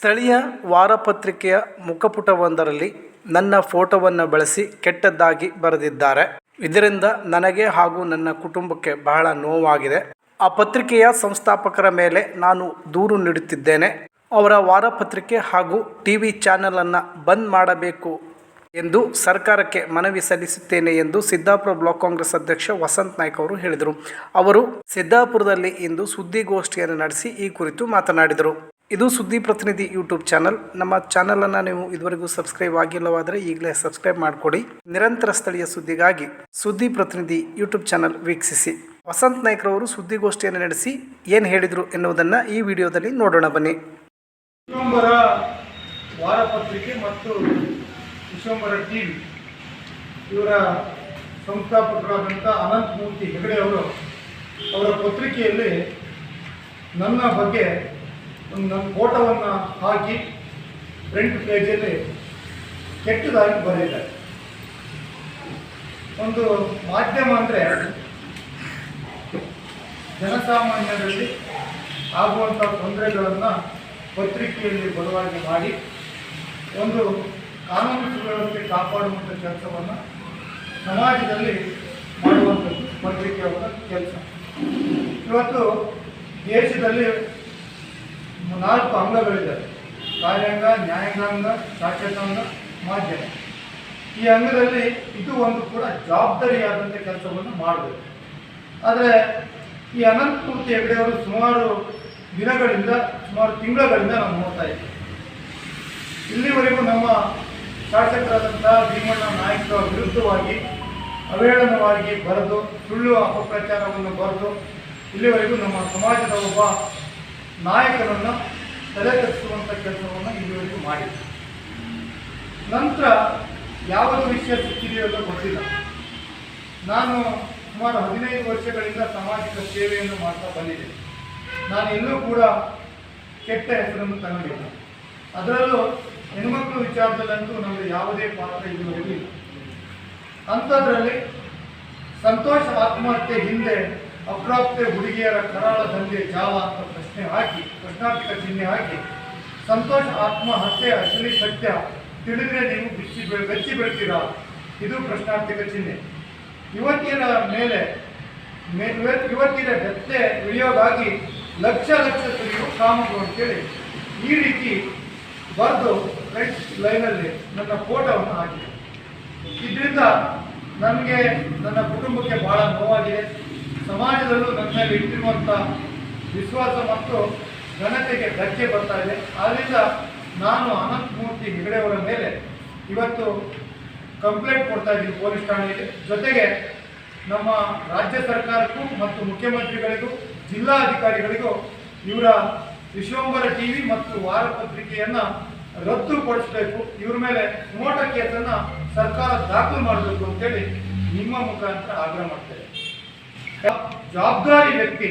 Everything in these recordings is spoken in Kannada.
ಸ್ಥಳೀಯ ವಾರಪತ್ರಿಕೆಯ ಮುಖಪುಟವೊಂದರಲ್ಲಿ ನನ್ನ ಫೋಟೋವನ್ನು ಬಳಸಿ ಕೆಟ್ಟದ್ದಾಗಿ ಬರೆದಿದ್ದಾರೆ. ಇದರಿಂದ ನನಗೆ ಹಾಗೂ ನನ್ನ ಕುಟುಂಬಕ್ಕೆ ಬಹಳ ನೋವಾಗಿದೆ. ಆ ಪತ್ರಿಕೆಯ ಸಂಸ್ಥಾಪಕರ ಮೇಲೆ ನಾನು ದೂರು ನೀಡುತ್ತಿದ್ದೇನೆ. ಅವರ ವಾರಪತ್ರಿಕೆ ಹಾಗೂ ಟಿ ವಿ ಚಾನಲನ್ನು ಬಂದ್ ಮಾಡಬೇಕು ಎಂದು ಸರ್ಕಾರಕ್ಕೆ ಮನವಿ ಸಲ್ಲಿಸುತ್ತೇನೆ ಎಂದು ಸಿದ್ದಾಪುರ ಬ್ಲಾಕ್ ಕಾಂಗ್ರೆಸ್ ಅಧ್ಯಕ್ಷ ವಸಂತ್ ನಾಯ್ಕ ಅವರು ಹೇಳಿದರು. ಅವರು ಸಿದ್ದಾಪುರದಲ್ಲಿ ಇಂದು ಸುದ್ದಿಗೋಷ್ಠಿಯನ್ನು ನಡೆಸಿ ಈ ಕುರಿತು ಮಾತನಾಡಿದರು. ಇದು ಸುದ್ದಿ ಪ್ರತಿನಿಧಿ ಯೂಟ್ಯೂಬ್ ಚಾನಲ್. ನಮ್ಮ ಚಾನಲನ್ನು ನೀವು ಇದುವರೆಗೂ ಸಬ್ಸ್ಕ್ರೈಬ್ ಆಗಿಲ್ಲವಾದರೆ ಈಗಲೇ ಸಬ್ಸ್ಕ್ರೈಬ್ ಮಾಡಿಕೊಡಿ. ನಿರಂತರ ಸ್ಥಳೀಯ ಸುದ್ದಿಗಾಗಿ ಸುದ್ದಿ ಪ್ರತಿನಿಧಿ ಯೂಟ್ಯೂಬ್ ಚಾನಲ್ ವೀಕ್ಷಿಸಿ. ವಸಂತ್ ನಾಯ್ಕರವರು ಸುದ್ದಿಗೋಷ್ಠಿಯನ್ನು ನಡೆಸಿ ಏನು ಹೇಳಿದರು ಎನ್ನುವುದನ್ನು ಈ ವಿಡಿಯೋದಲ್ಲಿ ನೋಡೋಣ ಬನ್ನಿ. ವಾರಪತ್ರಿಕೆ ಮತ್ತು ವಿಶ್ವಂಬರ ಟಿ ವಿ ಇವರ ಸಂಸ್ಥಾಪಕರಾದಂಥ ಅನಂತಮೂರ್ತಿ ಹೆಗಡೆ ಅವರು ಅವರ ಪತ್ರಿಕೆಯಲ್ಲಿ ನನ್ನ ಬಗ್ಗೆ ನನ್ನ ಫೋಟೋವನ್ನು ಹಾಕಿ ಫ್ರಂಟ್ ಪೇಜಲ್ಲಿ ಕೆಟ್ಟದಾಗಿ ಬರೀತಾರೆ ಒಂದು ಮಾಧ್ಯಮ ಅಂದರೆ ಜನಸಾಮಾನ್ಯರಲ್ಲಿ ಆಗುವಂಥ ತೊಂದರೆಗಳನ್ನು ಪತ್ರಿಕೆಯಲ್ಲಿ ಬಲವಾಗಿ ಮಾಡಿ ಒಂದು ಕಾನೂನು ಸುವ್ಯವಸ್ಥೆ ಕಾಪಾಡುವಂಥ ಕೆಲಸವನ್ನು ಸಮಾಜದಲ್ಲಿ ಮಾಡುವಂಥದ್ದು ಪತ್ರಿಕೆಯವರ ಕೆಲಸ. ಇವತ್ತು ದೇಶದಲ್ಲಿ ನಾಲ್ಕು ಅಂಗಗಳಿದ್ದಾವೆ ಕಾರ್ಯಾಂಗ ನ್ಯಾಯಾಂಗಾಂಗ ಶಾಸಕಾಂಗ ಮಾಧ್ಯಮ. ಈ ಅಂಗದಲ್ಲಿ ಇದು ಒಂದು ಕೂಡ ಜವಾಬ್ದಾರಿಯಾದಂಥ ಕೆಲಸವನ್ನು ಮಾಡಬೇಕು. ಆದರೆ ಈ ಅನಂತಮೂರ್ತಿ ಹೆಗಡೆಯವರು ಸುಮಾರು ದಿನಗಳಿಂದ, ಸುಮಾರು ತಿಂಗಳುಗಳಿಂದ ನಾವು ನೋಡ್ತಾ ಇದ್ದೀವಿ. ಇಲ್ಲಿವರೆಗೂ ನಮ್ಮ ಶಾಸಕರಾದಂಥ ಭೀಮಣ್ಣ ನಾಯಕರ ವಿರುದ್ಧವಾಗಿ ಅವೇಳನವಾಗಿ ಬರೆದು, ಸುಳ್ಳು ಅಪಪ್ರಚಾರವನ್ನು ಬರೆದು, ಇಲ್ಲಿವರೆಗೂ ನಮ್ಮ ಸಮಾಜದ ಒಬ್ಬ ನಾಯಕನನ್ನು ತಲೆ ತಗ್ಗಿಸುವಂಥ ಕೆಲಸವನ್ನು ಇಲ್ಲಿವರೆಗೂ ಮಾಡಿದೆ ನಂತರ ಯಾವ ವಿಷಯ ಸಿಕ್ಕಿದೆಯೋ ಗೊತ್ತಿಲ್ಲ. ನಾನು ಸುಮಾರು ಹದಿನೈದು ವರ್ಷಗಳಿಂದ ಸಾಮಾಜಿಕ ಸೇವೆಯನ್ನು ಮಾಡ್ತಾ ಬಂದಿದ್ದೇನೆ ನಾನು ಎಲ್ಲೂ ಕೂಡ ಕೆಟ್ಟ ಹೆಸರನ್ನು ತಗೊಂಡಿಲ್ಲ. ಅದರಲ್ಲೂ ಹೆಣ್ಮಕ್ಳು ವಿಚಾರದಲ್ಲಂತೂ ನಮಗೆ ಯಾವುದೇ ಪಾತ್ರ ಇದುವರೆಗೂ ಇಲ್ಲ. ಅಂಥದ್ರಲ್ಲಿ ಸಂತೋಷ ಆತ್ಮಹತ್ಯೆ ಹಿಂದೆ ಅಪ್ರಾಪ್ತೆ ಹುಡುಗಿಯರ ಕರಾಳ ದಂಧೆ ಜಾಲ ಅಂತ ಹಾಕಿ, ಪ್ರಶ್ನಾರ್ಥಕ ಚಿಹ್ನೆ ಹಾಕಿ. ಸಂತೋಷ, ಆತ್ಮಹತ್ಯೆ ಅಸಲಿ ಸತ್ಯ, ತಿಳಿದ್ರೆ ನೀವು ಬಿಚ್ಚಿ ಬೆಚ್ಚಿ ಬೆಳ್ತೀರಾ? ಇದು ಪ್ರಶ್ನಾರ್ಥಕ ಚಿಹ್ನೆ. ಯುವತಿಯರ ಮೇಲೆ ಯುವತಿಯರ ಬೆತ್ತೆ ಇಳಿಯೋದಾಗಿ ಲಕ್ಷ ಲಕ್ಷ ಸುರಿಯುವ ಕಾಮಗಳು ಅಂತೇಳಿ ಈ ರೀತಿ ಬರೆದು ರೈಟ್ ಲೈನಲ್ಲಿ ನನ್ನ ಫೋಟೋವನ್ನು ಹಾಕಿದೆ. ಇದರಿಂದ ನನಗೆ, ನನ್ನ ಕುಟುಂಬಕ್ಕೆ ಭಾಳ ನೋವಾಗಿದೆ. ಸಮಾಜದಲ್ಲೂ ನನ್ನಲ್ಲಿ ಇಟ್ಟಿರುವಂಥ ವಿಶ್ವಾಸ ಮತ್ತು ಘನತೆಗೆ ಧಕ್ಕೆ ಬರ್ತಾ ಇದೆ. ಆದ್ದರಿಂದ ನಾನು ಅನಂತಮೂರ್ತಿ ಹೆಗಡೆಯವರ ಮೇಲೆ ಇವತ್ತು ಕಂಪ್ಲೇಂಟ್ ಕೊಡ್ತಾ ಇದ್ದೀನಿ ಪೊಲೀಸ್ ಠಾಣೆಗೆ ಜೊತೆಗೆ ನಮ್ಮ ರಾಜ್ಯ ಸರ್ಕಾರಕ್ಕೂ ಮತ್ತು ಮುಖ್ಯಮಂತ್ರಿಗಳಿಗೂ, ಜಿಲ್ಲಾಧಿಕಾರಿಗಳಿಗೂ ಇವರ ವಿಶ್ವಂಬರ ಟಿವಿ ಮತ್ತು ವಾರಪತ್ರಿಕೆಯನ್ನು ರದ್ದುಪಡಿಸಬೇಕು. ಇವ್ರ ಮೇಲೆ ನೋಟ ಸರ್ಕಾರ ದಾಖಲು ಮಾಡಬೇಕು ಅಂತೇಳಿ ನಿಮ್ಮ ಮುಖಾಂತರ ಆಗ್ರಹ ಮಾಡ್ತೇವೆ ಜವಾಬ್ದಾರಿ ವ್ಯಕ್ತಿ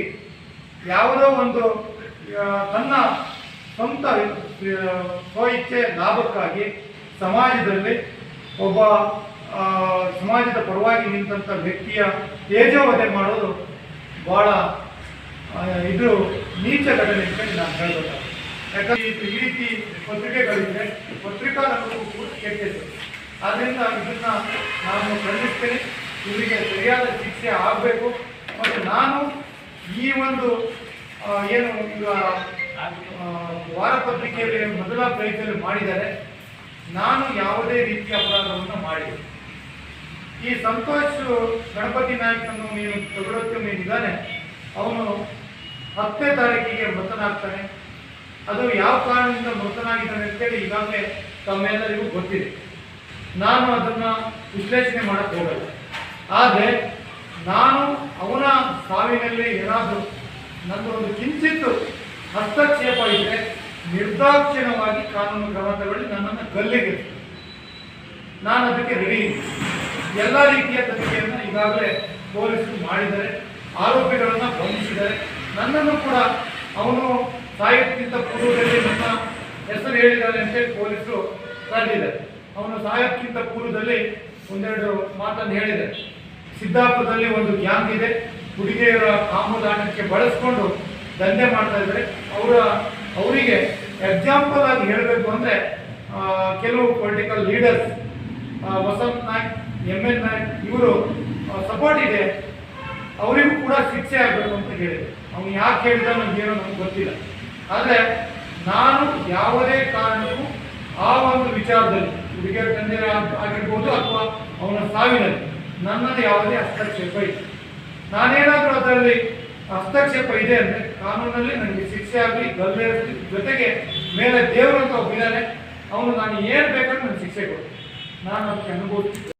ಯಾವುದೋ ಒಂದು ತನ್ನ ಸ್ವಂತ ಸ್ವಇಚ್ಛೆ, ಲಾಭಕ್ಕಾಗಿ ಸಮಾಜದಲ್ಲಿ ಒಬ್ಬ ಸಮಾಜದ ಪರವಾಗಿ ನಿಂತಹ ವ್ಯಕ್ತಿಯ ತೇಜೋವಧೆ ಮಾಡೋದು ಬಹಳ ಇದು ನೀಚ ಘಟನೆ ಅಂತೇಳಿ ನಾನು ಹೇಳ್ಬೇಕಾಗುತ್ತೆ ಯಾಕಂದ್ರೆ ಈ ರೀತಿ ಪತ್ರಿಕೆಗಳಿದೆ ಪತ್ರಿಕಾ ನಮಗೂ ಕೂಡ ಕೆಟ್ಟಿದೆ ಆದ್ದರಿಂದ ಇದನ್ನ ನಾನು ಖಂಡಿಸ್ತೇನೆ. ಇವರಿಗೆ ಸರಿಯಾದ ಶಿಕ್ಷೆ ಆಗಬೇಕು. ಮತ್ತು ನಾನು ಈ ಒಂದು ಏನು ಈಗ ವಾರಪತ್ರಿಕೆಯಲ್ಲಿ ಮೊದಲ ಪ್ರಯತ್ನ ಮಾಡಿದ್ದಾರೆ. ನಾನು ಯಾವುದೇ ರೀತಿಯ ಅಪರಾಧವನ್ನು ಮಾಡಿದೆ ಈ ಸಂತೋಷ್ ಗಣಪತಿ ನಾಯಕನನ್ನು ನೀನು ತಗೊಳಕ್ಕೆ ಇದ್ದಾನೆ ಅವನು ಹತ್ತನೇ ತಾರೀಕಿಗೆ ಮೃತನಾಗ್ತಾನೆ. ಅದು ಯಾವ ಕಾರಣದಿಂದ ಮೃತನಾಗಿದ್ದಾನೆ ಅಂತೇಳಿ ಈಗಾಗಲೇ ತಮ್ಮೆಲ್ಲರಿಗೂ ಗೊತ್ತಿದೆ. ನಾನು ಅದನ್ನ ವಿಶ್ಲೇಷಣೆ ಮಾಡಕ್ಕೆ ಹೋಗಲ್ಲ. ಆದರೆ ನಾನು ಅವನ ಸಾವಿನಲ್ಲಿ ಏನಾದರೂ ನನ್ನ ಒಂದು ಕಿಂಚಿತ್ತು ಹಸ್ತಕ್ಷೇಪ ಇದ್ರೆ ನಿರ್ದಾಕ್ಷಿಣ್ಯವಾಗಿ ಕಾನೂನು ಕ್ರಮ ತಗೊಳ್ಳಿ ನನ್ನನ್ನು ಗಲ್ಲಿಗೆ ನಾನು ಅದಕ್ಕೆ ರೆಡಿ ಎಲ್ಲ ರೀತಿಯ ತನಿಖೆಯನ್ನು ಈಗಾಗಲೇ ಪೊಲೀಸರು ಮಾಡಿದರೆ ಆರೋಪಿಗಳನ್ನು ಬಂಧಿಸಿದರೆ ನನ್ನನ್ನು ಕೂಡ ಅವನು ಸಾಯಕ್ಕಿಂತ ಪೂರ್ವದಲ್ಲಿ ನನ್ನ ಹೆಸರು ಹೇಳಿದ್ದಾನೆ ಅಂತೇಳಿ ಪೊಲೀಸರು ಕರೆದಿದ್ದಾರೆ. ಅವನು ಸಾಯಕ್ಕಿಂತ ಪೂರ್ವದಲ್ಲಿ ಒಂದೆರಡು ಮಾತನ್ನು ಹೇಳಿದ್ದಾರೆ. ಸಿದ್ದಾಪುರದಲ್ಲಿ ಒಂದು ಗ್ಯಾಂಗ್ ಇದೆ. ಹುಡುಗಿಯರ ಆಮದಾಟಕ್ಕೆ ಬಳಸ್ಕೊಂಡು ದಂಧೆ ಮಾಡ್ತಾ ಇದ್ದಾರೆ. ಅವರ, ಅವರಿಗೆ ಎಕ್ಸಾಂಪಲ್ ಆಗಿ ಹೇಳಬೇಕು ಅಂದರೆ ಕೆಲವು political leaders Vasanth Naik M N Naik, ಇವರು ಸಪೋರ್ಟ್ ಇದೆ. ಅವರಿಗೂ ಕೂಡ ಶಿಕ್ಷೆ ಆಗಬೇಕು ಅಂತ ಹೇಳಿದೆ ಅವ್ನು ಯಾಕೆ ಹೇಳಿದ ನನಗೇನೋ ನಮ್ಗೆ ಗೊತ್ತಿಲ್ಲ. ಆದರೆ ನಾನು ಯಾವುದೇ ಕಾರಣಕ್ಕೂ ಆ ಒಂದು ವಿಚಾರದಲ್ಲಿ ಹುಡುಗಿಯರ ತಂದೆ ಆಗಿರ್ಬೋದು ಅಥವಾ ಅವನ ಸಾವಿನಲ್ಲಿ ನನ್ನದು ಯಾವುದೇ ಹಸ್ತಕ್ಷೇಪ ಇದೆ ನಾನೇನಾದರೂ ಅದರಲ್ಲಿ ಹಸ್ತಕ್ಷೇಪ ಇದೆ ಅಂದರೆ ಕಾನೂನಲ್ಲಿ ನನಗೆ ಶಿಕ್ಷೆ ಆಗಲಿ ಗಲ್ಲೆ ಜೊತೆಗೆ ಮೇಲೆ ದೇವರು ಅಂತ ಒಬ್ಬಿದ್ದಾನೆ ಅವನು ನಾನು ಏನು ಬೇಕಂದ್ರೆ ನನ್ನ ಶಿಕ್ಷೆ ಕೊಡ್ತೀನಿ ನಾನು ಅದಕ್ಕೆ ಅನುಭವಿಸ್ತೀನಿ.